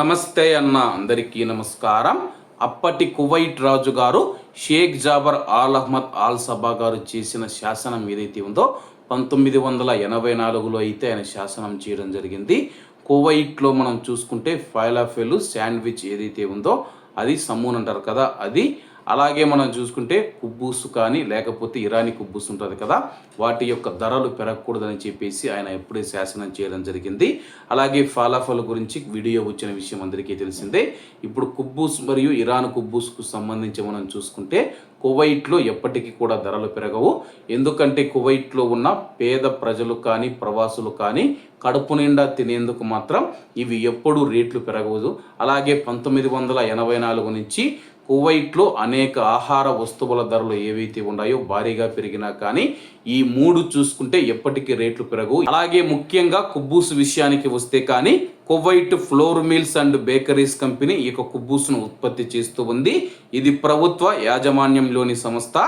నమస్తే అన్న అందరికీ నమస్కారం. అప్పటి కువైట్ రాజు గారు Sheikh Jaber Al Ahmad Al Sabah గారు చేసిన శాసనం ఏదైతే ఉందో పంతొమ్మిది వందల ఎనభై నాలుగులో అయితే ఆయన శాసనం చేయడం జరిగింది. కువైట్లో మనం చూసుకుంటే ఫైలాఫెలు శాండ్విచ్ ఏదైతే ఉందో అది సమ్మూన్ అంటారు కదా అది అలాగే మనం చూసుకుంటే కుబ్బూసు కానీ లేకపోతే ఇరానీ కుబ్బూసు ఉంటుంది కదా వాటి యొక్క ధరలు పెరగకూడదని చెప్పేసి ఆయన ఎప్పుడే శాసనం చేయడం జరిగింది. అలాగే ఫలాఫల్ గురించి వీడియో వచ్చిన విషయం అందరికీ తెలిసిందే. ఇప్పుడు కుబ్బూస్ మరియు ఇరాన్ కుబ్బూస్కు సంబంధించి మనం చూసుకుంటే కువైట్లో ఎప్పటికీ కూడా ధరలు పెరగవు. ఎందుకంటే కువైట్లో ఉన్న పేద ప్రజలు కానీ ప్రవాసులు కానీ కడుపు నిండా తినేందుకు మాత్రం ఇవి ఎప్పుడూ రేట్లు పెరగవు అలాగే పంతొమ్మిది వందల ఎనభై నాలుగు నుంచి కువైట్లో అనేక ఆహార వస్తువుల ధరలు ఏవైతే ఉన్నాయో భారీగా పెరిగినా కానీ ఈ మూడు చూసుకుంటే ఎప్పటికీ రేట్లు పెరగవు. అలాగే ముఖ్యంగా కుబ్బూసు విషయానికి వస్తే కానీ Kuwait flour mills and bakeries company ఈ యొక్క కుబ్బూసును ఉత్పత్తి చేస్తూ ఉంది. ఇది ప్రభుత్వ యాజమాన్యంలోని సంస్థ.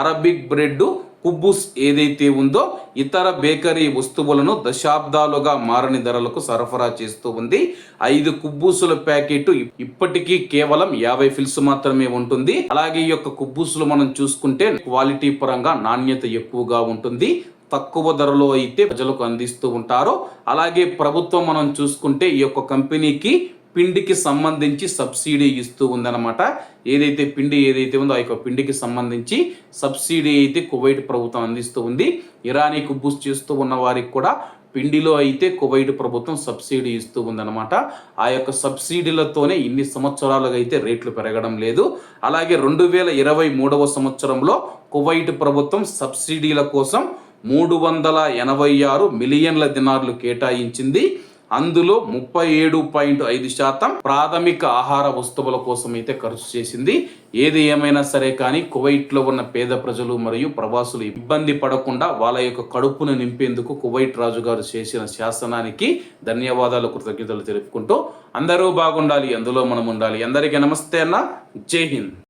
అరబిక్ బ్రెడ్ కుబ్బూస్ ఏదైతే ఉందో ఇతర బేకరీ వస్తువులను దశాబ్దాలుగా మారని ధరలకు సరఫరా చేస్తూ ఉంది. ఐదు కుబ్బూసుల ప్యాకెట్ ఇప్పటికీ కేవలం యాభై ఫిల్స్ మాత్రమే ఉంటుంది. అలాగే ఈ యొక్క కుబ్బూసులు మనం చూసుకుంటే క్వాలిటీ పరంగా నాణ్యత ఎక్కువగా ఉంటుంది. తక్కువ ధరలో అయితే ప్రజలకు అందిస్తూ ఉంటారు. అలాగే ప్రభుత్వం మనం చూసుకుంటే ఈ యొక్క కంపెనీకి పిండికి సంబంధించి సబ్సిడీ ఇస్తూ ఉందన్నమాట. ఏదైతే పిండి ఏదైతే ఉందో ఆ యొక్క పిండికి సంబంధించి సబ్సిడీ అయితే కువైట్ ప్రభుత్వం అందిస్తూ ఉంది. ఇరానీకి బూస్ట్ చేస్తూ ఉన్న వారికి కూడా పిండిలో అయితే కువైట్ ప్రభుత్వం సబ్సిడీ ఇస్తూ ఉందన్నమాట. ఆ యొక్క సబ్సిడీలతోనే ఇన్ని సంవత్సరాలుగా అయితే రేట్లు పెరగడం లేదు. అలాగే రెండు వేల ఇరవై మూడవ సంవత్సరంలో కువైట్ ప్రభుత్వం సబ్సిడీల కోసం మూడు వందల ఎనభై ఆరు మిలియన్ల దినార్లు కేటాయించింది. అందులో ముప్పై ఏడు పాయింట్ ఐదు శాతం ప్రాథమిక ఆహార వస్తువుల కోసం అయితే ఖర్చు చేసింది. ఏది ఏమైనా సరే కానీ కువైట్లో ఉన్న పేద ప్రజలు మరియు ప్రవాసులు ఇబ్బంది పడకుండా వాళ్ళ యొక్క కడుపును నింపేందుకు కువైట్ రాజుగారు చేసిన శాసనానికి ధన్యవాదాలు కృతజ్ఞతలు తెలుపుకుంటూ అందరూ బాగుండాలి అందులో మనం ఉండాలి. అందరికీ నమస్తే అన్న. జై హింద్.